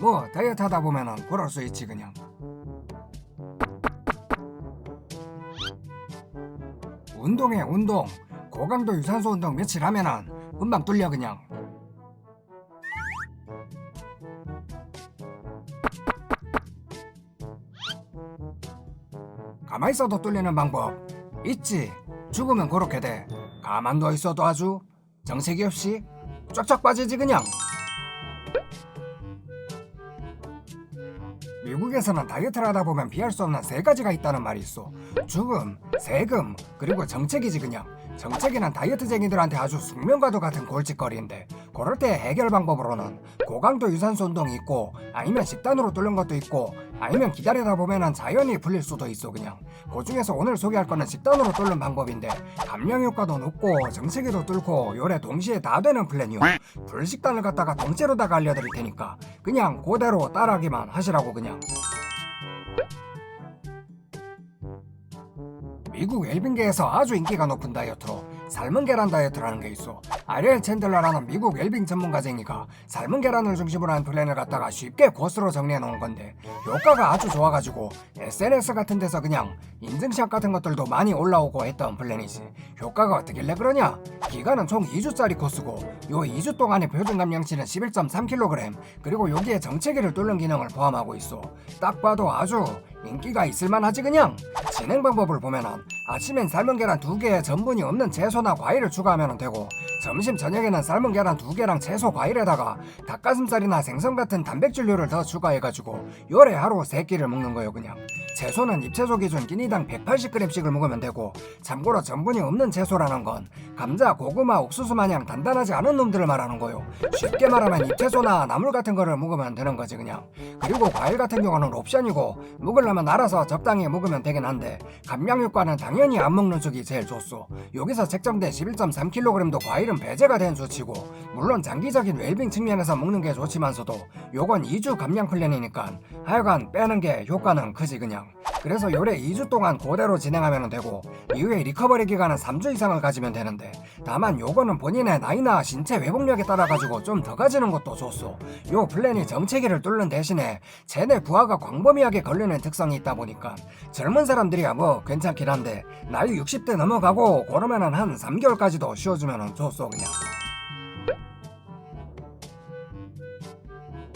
뭐 다이어트 하다 보면은 그럴 수 있지 그냥. 운동해 운동. 고강도 유산소 운동 며칠 하면은 금방 뚫려 그냥. 가만히 있어도 뚫리는 방법 있지. 죽으면 그렇게 돼. 가만 누워 있어도 아주 정색이 없이 쫙쫙 빠지지 그냥 미국에서는 다이어트를 하다 보면 피할 수 없는 세 가지가 있다는 말이 있어. 죽음, 세금, 그리고 정책이지 그냥. 정책이는 다이어트쟁이들한테 아주 숙명과도 같은 골칫거리인데 그럴 때 해결 방법으로는 고강도 유산소 운동이 있고 아니면 식단으로 뚫는 것도 있고 아니면 기다리다 보면은 자연히 풀릴 수도 있어 그냥. 그 중에서 오늘 소개할 거는 식단으로 뚫는 방법인데 감량 효과도 높고 정체기도 뚫고 요래 동시에 다 되는 플랜이요. 불식단을 갖다가 통째로다가 알려드릴 테니까 그냥 그대로 따라하기만 하시라고 그냥. 미국 웰빙계에서 아주 인기가 높은 다이어트로 삶은 계란 다이어트라는 게 있어. 아리엘 챈들러라는 미국 웰빙 전문가쟁이가 삶은 계란을 중심으로 한 플랜을 갖다가 쉽게 고스로 정리해 놓은 건데 효과가 아주 좋아가지고 SNS 같은 데서 그냥 인증샷 같은 것들도 많이 올라오고 했던 플랜이지. 효과가 어떻길래 그러냐? 기간은 총 2주짜리 코스고 요 2주 동안의 표준 감량치는 11.3kg 그리고 여기에 정체기를 뚫는 기능을 포함하고 있어. 딱 봐도 아주 인기가 있을만하지 그냥. 진행 방법을 보면은 아침엔 삶은 계란 두 개에 전분이 없는 채소나 과일을 추가하면 되고 점심 저녁에는 삶은 계란 두 개랑 채소 과일에다가 닭가슴살이나 생선 같은 단백질류를 더 추가해가지고 요래 하루 세 끼를 먹는 거예요 그냥 채소는 잎채소 기준 끼니당 180g씩을 먹으면 되고 참고로 전분이 없는 채소라는 건 감자, 고구마, 옥수수 마냥 단단하지 않은 놈들을 말하는 거요. 쉽게 말하면 잎채소나 나물 같은 거를 먹으면 되는 거지 그냥. 그리고 과일 같은 경우는 옵션이고 먹으려면 알아서 적당히 먹으면 되긴 한데 감량 효과는 당연히 안 먹는 쪽이 제일 좋소. 여기서 책정된 11.3kg도 과일은 배제가 된 수치고 물론 장기적인 웰빙 측면에서 먹는 게 좋지만서도 요건 2주 감량 플랜이니까 하여간 빼는 게 효과는 크지 그냥 그래서 요래 2주 동안 그대로 진행하면 되고 이후에 리커버리 기간은 3주 이상을 가지면 되는데 다만 요거는 본인의 나이나 신체 회복력에 따라 가지고 좀 더 가지는 것도 좋소. 요 플랜이 정체기를 뚫는 대신에 체내 부하가 광범위하게 걸리는 특성이 있다 보니까 젊은 사람들이야 뭐 괜찮긴 한데 나이 60대 넘어가고 그러면은 한 3개월까지도 쉬어주면은 좋소 그냥.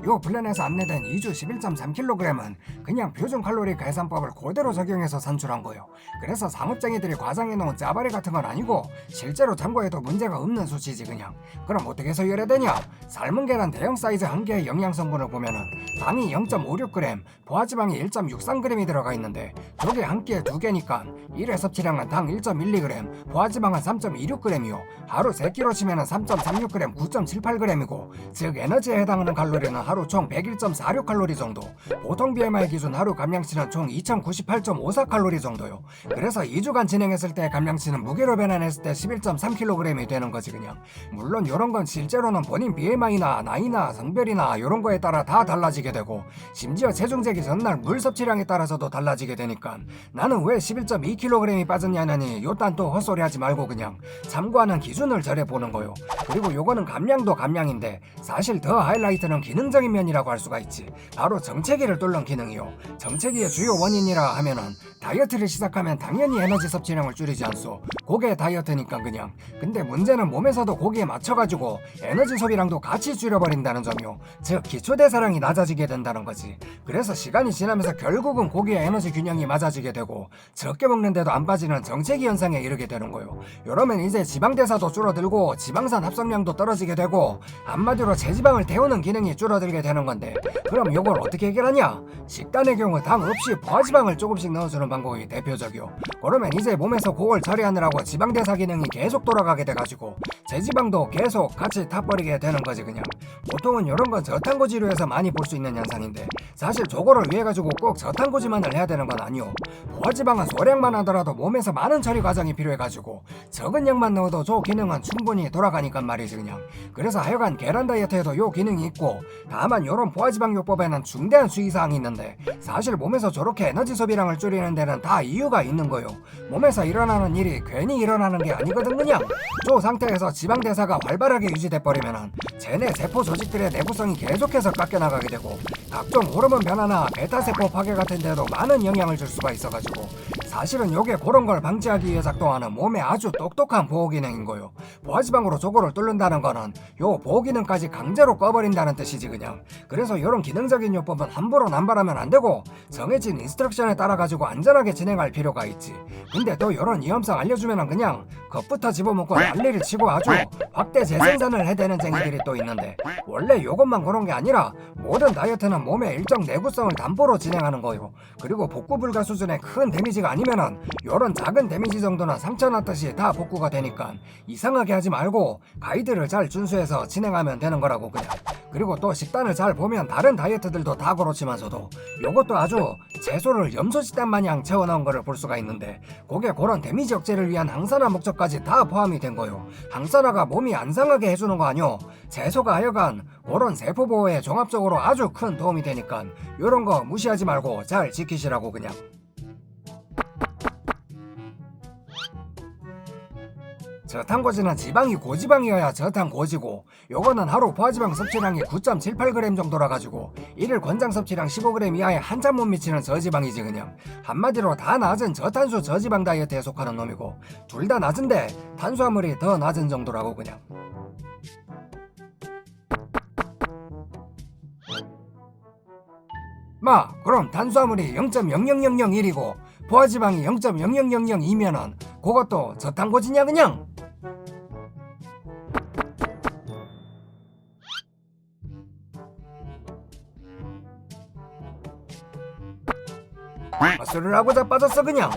요 플랜에서 안내된 2주 11.3kg은 그냥 표준 칼로리 계산법을 그대로 적용해서 산출한 거요. 그래서 상업쟁이들이 과장해 놓은 짜바리 같은 건 아니고 실제로 참고해도 문제가 없는 수치지 그냥. 그럼 어떻게 서열해 되냐? 삶은 계란 대형 사이즈 한 개의 영양 성분을 보면은 당이 0.56g, 포화지방이 1.63g이 들어가 있는데 저게 한 끼에 두 개니까 1회 섭취량은 당 1.12g, 포화지방은 3.26g이요. 하루 3끼로 치면은 3.36g, 9.78g이고 즉 에너지에 해당하는 칼로리는 하루 총 101.46칼로리 정도. 보통 BMI 기준 하루 감량치는 총 2098.54칼로리 정도요. 그래서 2주간 진행했을 때 감량치는 무게로 변환했을 때 11.3kg이 되는 거지 그냥. 물론 이런 건 실제로는 본인 BMI나 나이나 성별이나 이런 거에 따라 다 달라지게 되고 심지어 체중 재기 전날 물 섭취량에 따라서도 달라지게 되니까 나는 왜 11.2kg이 빠졌냐느니 요딴 또 헛소리 하지 말고 그냥 참고하는 기준을 절해 보는 거요. 그리고 요거는 감량도 감량인데 사실 더 하이라이트는 기능적인 면이라고 할 수가 있지. 바로 정체기를 뚫는 기능이요. 정체기의 주요 원인이라 하면은 다이어트를 시작하면 당연히 에너지 섭취량을 줄이지 않소. 그게 다이어트니까 그냥. 근데 문제는 몸에서도 거기에 맞춰가지고 에너지 소비량도 같이 줄여버린다는 점이요. 즉 기초 대사량이 낮아지게 된다는 거지. 그래서 시간이 지나면서 결국은 고기의 에너지 균형이 맞아지게 되고 적게 먹는데도 안 빠지는 정체기 현상에 이르게 되는 거요. 이러면 이제 지방 대사도 줄어들고 지방산 합성량도 떨어지게 되고 한마디로 체지방을 태우는 기능이 줄어들게 되는 건데 그럼 이걸 어떻게 해결하냐? 식단의 경우 당 없이 포화지방을 조금씩 넣어주는 방법이 대표적이요. 그러면 이제 몸에서 그걸 처리하느라고 지방 대사 기능이 계속 돌아가게 돼가지고 체지방도 계속 같이 타버리게 되는 거지 그냥. 보통은 이런 건 저탄고 지료에서 많이 볼 수 있는 현상인데 사실 저거를 위해 가지고 꼭 저탄고지만을 해야 되는 건 아니오. 포화지방은 소량만 하더라도 몸에서 많은 처리 과정이 필요해가지고 적은 양만 넣어도 저 기능은 충분히 돌아가니까 말이지 그냥. 그래서 하여간 계란 다이어트에도 요 기능이 있고 다만 요런 포화지방 요법에는 중대한 수의사항이 있는데 사실 몸에서 저렇게 에너지 소비량을 줄이는 데는 다 이유가 있는 거요. 몸에서 일어나는 일이 괜히 일어나는 게 아니거든 그냥 저 상태에서 지방대사가 활발하게 유지돼 버리면은 체내 세포 조직들의 내구성이 계속해서 깎여나가게 되고 각종 호르몬 변화나 베타세포 파괴 같은 데도 많은 영향을 줄 수가 있어가지고 사실은 요게 그런 걸 방지하기 위해 작동하는 몸의 아주 똑똑한 보호 기능인 거요. 부하지방으로 저거를 뚫는다는 거는 요 보호 기능까지 강제로 꺼버린다는 뜻이지 그냥. 그래서 요런 기능적인 요법은 함부로 남발하면 안 되고 정해진 인스트럭션에 따라 가지고 안전하게 진행할 필요가 있지. 근데 또 요런 위험성 알려주면은 그냥 겁부터 집어먹고 난리를 치고 아주 확대 재생산을 해대는 쟁이들이 또 있는데 원래 요것만 그런 게 아니라 모든 다이어트는 몸의 일정 내구성을 담보로 진행하는 거요. 그리고 복구 불가 수준의 큰 데미지가 아니 면은 요런 작은 데미지 정도는 상처 났듯이 다 복구가 되니까 이상하게 하지 말고 가이드를 잘 준수해서 진행하면 되는 거라고 그냥. 그리고 또 식단을 잘 보면 다른 다이어트들도 다 그렇지만서도 요것도 아주 채소를 염소 식단 마냥 채워넣은 거를 볼 수가 있는데 그게 그런 데미지 억제를 위한 항산화 목적까지 다 포함이 된 거요. 항산화가 몸이 안 상하게 해주는 거 아니오? 채소가 하여간 그런 세포 보호에 종합적으로 아주 큰 도움이 되니까 요런 거 무시하지 말고 잘 지키시라고 그냥 저탄고지는 지방이 고지방이어야 저탄고지고 요거는 하루 포화지방 섭취량이 9.78g 정도라 가지고 일일 권장 섭취량 15g 이하에 한참 못 미치는 저지방이지 그냥. 한마디로 다 낮은 저탄수 저지방 다이어트에 속하는 놈이고 둘 다 낮은데 탄수화물이 더 낮은 정도라고 그냥. 마 그럼 탄수화물이 0.00001이고 포화지방이 0.00002면은 그것도 저탄고지냐 그냥 헛소리를 하고 자 빠졌어 그냥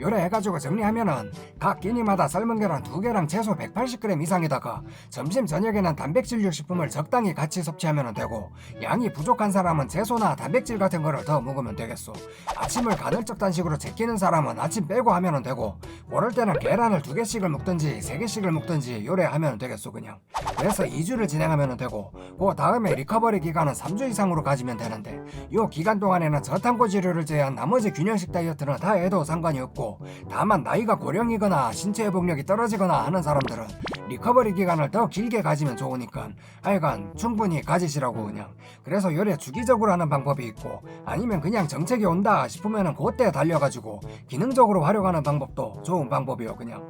요래 해가지고 정리하면은 각 끼니마다 삶은 계란 두 개랑 채소 180g 이상에다가 점심 저녁에는 단백질 유식품을 적당히 같이 섭취하면 되고 양이 부족한 사람은 채소나 단백질 같은 거를 더 먹으면 되겠소. 아침을 간헐적 단식으로 제끼는 사람은 아침 빼고 하면 되고 그럴 때는 계란을 두 개씩을 먹든지 세 개씩을 먹든지 요래 하면 되겠소 그냥. 그래서 2주를 진행하면 되고 그 다음에 리커버리 기간은 3주 이상으로 가지면 되는데 요 기간 동안에는 저탄고지류를 제외한 나머지 균형식 다이어트는 다 해도 상관이 없고 다만 나이가 고령이거나 신체 회복력이 떨어지거나 하는 사람들은 리커버리 기간을 더 길게 가지면 좋으니까 하여간 충분히 가지시라고 그냥. 그래서 요래 주기적으로 하는 방법이 있고 아니면 그냥 정책이 온다 싶으면은 그때 달려가지고 기능적으로 활용하는 방법도 좋은 방법이요 그냥